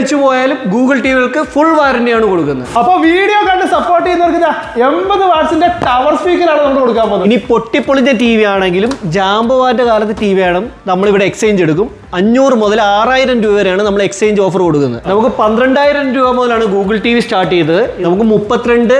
അടിച്ചു പോയാലും Google T വികൾക്ക് ഫുൾ വാറന്റിയാണ് കൊടുക്കുന്നത്. അപ്പൊ വീഡിയോ കണ്ട് സപ്പോർട്ട് ചെയ്യുന്നവർക്ക് എൺപത് വാട്സിന്റെ ടവർ സ്പീക്കർ ആണ് നമ്മൾ കൊടുക്കാൻ പോകുന്നത്. ഇനി പൊട്ടിപ്പൊളിഞ്ഞ ടി വി ആണെങ്കിലും ജാമ്പവാന്റെ കാലത്ത് ടി വി ആണ് നമ്മളിവിടെ എക്സ്ചേഞ്ച് എടുക്കും. അഞ്ഞൂറ് മുതൽ ആറായിരം രൂപ വരെയാണ് നമ്മൾ എക്സ്ചേഞ്ച് ഓഫർ കൊടുക്കുന്നത്. നമുക്ക് പന്ത്രണ്ടായിരം രൂപ മുതലാണ് ഗൂഗിൾ ടി വി സ്റ്റാർട്ട് ചെയ്തത്. നമുക്ക് മുപ്പത്തിരണ്ട്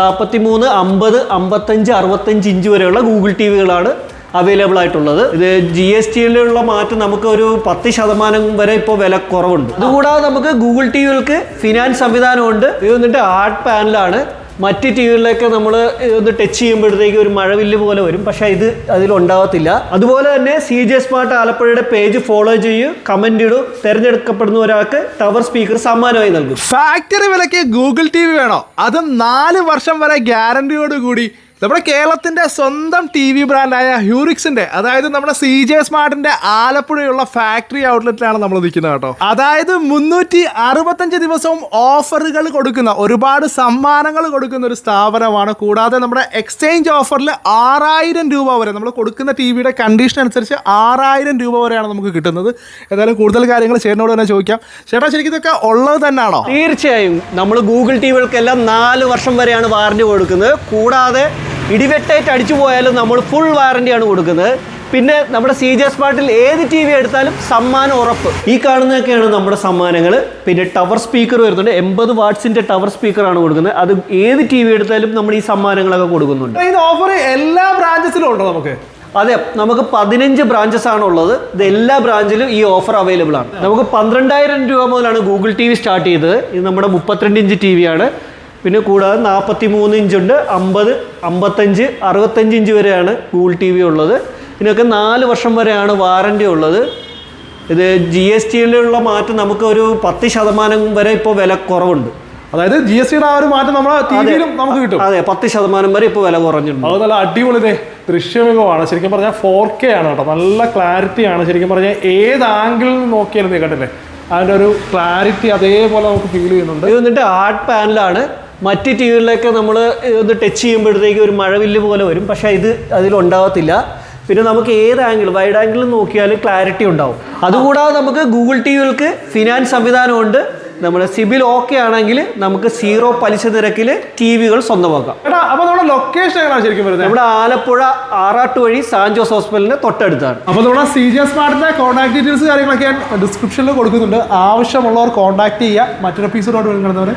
നാൽപ്പത്തി മൂന്ന് അമ്പത് അമ്പത്തഞ്ച് അറുപത്തഞ്ച് ഇഞ്ച് വരെയുള്ള ഗൂഗിൾ ടി വികളാണ് അവൈലബിൾ ആയിട്ടുള്ളത്. ഇത് ജി എസ് ടിയിലുള്ള മാറ്റം നമുക്ക് ഒരു പത്ത് ശതമാനം വരെ ഇപ്പോൾ വില കുറവുണ്ട്. അതുകൂടാതെ നമുക്ക് ഗൂഗിൾ ടി വികൾക്ക് ഫിനാൻസ് സംവിധാനമുണ്ട്. ഇത് വന്നിട്ട് ആർട്ട് പാനലാണ് മറ്റ് ടി വികളിലൊക്കെ നമ്മൾ ഒന്ന് ടച്ച് ചെയ്യുമ്പോഴത്തേക്ക് ഒരു മഴവില്ല് പോലെ വരും. പക്ഷേ ഇത് അതിലുണ്ടാവത്തില്ല അതുപോലെ തന്നെ സി ജെ സ്മാർട്ട് ആലപ്പുഴയുടെ പേജ് ഫോളോ ചെയ്യൂ കമന്റ് ഇടൂ തിരഞ്ഞെടുക്കപ്പെടുന്ന ഒരാൾക്ക് ടവർ സ്പീക്കർ സമ്മാനമായി നൽകും. ഫാക്ടറി വിലക്ക് ഗൂഗിൾ ടി വി വേണോ? അത് നാല് വർഷം വരെ ഗ്യാരണ്ടിയോട് കൂടി നമ്മുടെ കേരളത്തിന്റെ സ്വന്തം ടി വി ബ്രാൻഡായ ഹ്യൂറിക്സിന്റെ അതായത് നമ്മുടെ സി ജെ സ്മാർട്ടിന്റെ ആലപ്പുഴയുള്ള ഫാക്ടറി ഔട്ട്ലെറ്റിലാണ് നമ്മൾ നിൽക്കുന്നത് കേട്ടോ. അതായത് മുന്നൂറ്റി അറുപത്തഞ്ച് ദിവസവും ഓഫറുകൾ കൊടുക്കുന്ന ഒരുപാട് സമ്മാനങ്ങൾ കൊടുക്കുന്ന ഒരു സ്ഥാപനമാണ്. കൂടാതെ നമ്മുടെ എക്സ്ചേഞ്ച് ഓഫറിൽ ആറായിരം രൂപ വരെ നമ്മൾ കൊടുക്കുന്ന ടി വിയുടെ കണ്ടീഷൻ അനുസരിച്ച് ആറായിരം രൂപ വരെയാണ് നമുക്ക് കിട്ടുന്നത്. ഏതായാലും കൂടുതൽ കാര്യങ്ങൾ ചേട്ടനോട് തന്നെ ചോദിക്കാം. ചേട്ടാ ശരിക്കും ഇതൊക്കെ ഉള്ളത് തന്നെയാണോ? തീർച്ചയായും. നമ്മൾ ഗൂഗിൾ ടി വികൾക്കെല്ലാം നാല് വർഷം വരെയാണ് വാറണ്ടി കൊടുക്കുന്നത്. കൂടാതെ ഇടിവെട്ടായിട്ട് അടിച്ചു പോയാലും നമ്മൾ ഫുൾ വാറണ്ടിയാണ് കൊടുക്കുന്നത്. പിന്നെ നമ്മുടെ സി ജെ സ്മാർട്ടിൽ ഏത് ടി വി എടുത്താലും സമ്മാനം ഉറപ്പ്. ഈ കാണുന്നതൊക്കെയാണ് നമ്മുടെ സമ്മാനങ്ങൾ. പിന്നെ ടവർ സ്പീക്കർ വരുന്നുണ്ട്. എൺപത് വാട്ട്സിന്റെ ടവർ സ്പീക്കറാണ് കൊടുക്കുന്നത്. അത് ഏത് ടി വി എടുത്താലും നമ്മൾ ഈ സമ്മാനങ്ങളൊക്കെ കൊടുക്കുന്നുണ്ട്. ഇത് ഓഫർ എല്ലാ ബ്രാഞ്ചസിലും ഉണ്ടോ നമുക്ക്? അതെ നമുക്ക് പതിനഞ്ച് ബ്രാഞ്ചസ് ആണ് ഉള്ളത്. ഇത് എല്ലാ ബ്രാഞ്ചിലും ഈ ഓഫർ അവൈലബിൾ ആണ്. നമുക്ക് പന്ത്രണ്ടായിരം രൂപ മുതലാണ് ഗൂഗിൾ ടി വി സ്റ്റാർട്ട് ചെയ്തത്. ഇത് നമ്മുടെ മുപ്പത്തിരണ്ട് ഇഞ്ച് ടി വി ആണ്. പിന്നെ കൂടാതെ നാൽപ്പത്തി മൂന്ന് ഇഞ്ചുണ്ട് അമ്പത് അമ്പത്തഞ്ച് അറുപത്തഞ്ച് ഇഞ്ച് വരെയാണ് ഗൂഗിൾ ടി വി ഉള്ളത്. ഇതിനൊക്കെ നാല് വർഷം വരെയാണ് വാറന്റി ഉള്ളത്. ഇത് ജി എസ് ടിയിലുള്ള മാറ്റം നമുക്ക് ഒരു പത്ത് ശതമാനം വരെ ഇപ്പോൾ വില കുറവുണ്ട്. അതായത് ജി എസ് ടിയുടെ ആ ഒരു മാറ്റം നമ്മളെ ടി നമുക്ക് കിട്ടും. അതെ പത്ത് ശതമാനം വരെ ഇപ്പോൾ വില കുറഞ്ഞിട്ടുണ്ട്. അത് നല്ല അടിപൊളി ദൃശ്യമികമാണ്. ശരിക്കും പറഞ്ഞാൽ ഫോർ കെ ആണ് കേട്ടോ. നല്ല ക്ലാരിറ്റി ആണ്. ശരിക്കും പറഞ്ഞാൽ ഏത് ആംഗിളിൽ നോക്കിയാലും നീ കണ്ടില്ലേ? അതിന്റെ ഒരു ക്ലാരിറ്റി അതേപോലെ നമുക്ക് ഫീൽ ചെയ്യുന്നുണ്ട്. ഇത് വന്നിട്ട് ആർട്ട് പാനലാണ്. മറ്റ് ടി വികളിലൊക്കെ നമ്മൾ ഒന്ന് ടച്ച് ചെയ്യുമ്പോഴത്തേക്ക് ഒരു മഴവില്ല് പോലെ വരും. പക്ഷേ ഇത് അതിലുണ്ടാവത്തില്ല പിന്നെ നമുക്ക് ഏത് ആംഗിൾ വൈഡ് ആംഗിൾ നോക്കിയാൽ ക്ലാരിറ്റി ഉണ്ടാവും. അതുകൂടാതെ നമുക്ക് ഗൂഗിൾ ടി വികൾക്ക് ഫിനാൻസ് സംവിധാനമുണ്ട്. നമ്മുടെ സിബിൽ ഓക്കെ ആണെങ്കിൽ നമുക്ക് സീറോ പലിശ നിരക്കിൽ ടി വികൾ സ്വന്തമാക്കാം. എടാ അപ്പൊ നമ്മുടെ ലൊക്കേഷൻ എങ്ങനെയാണ് ശരിക്കും വരുന്നത് നമ്മുടെ ആലപ്പുഴ ആറാട്ട് വഴി സാൻജോസ് ഹോസ്പിറ്റലിന്റെ തൊട്ടടുത്താണ്. അപ്പൊ നമ്മുടെ സി ജി സ്മാർട്ടിന്റെ കോൺടാക്ട് ഡീറ്റെയിൽസ് കാര്യങ്ങളൊക്കെ ഞാൻ ഡിസ്ക്രിപ്ഷനിൽ കൊടുക്കുന്നുണ്ട്. ആവശ്യമുള്ളവർ കോൺടാക്ട് ചെയ്യുക. മറ്റൊരു എപ്പിസോഡോട് വരുന്നവരെ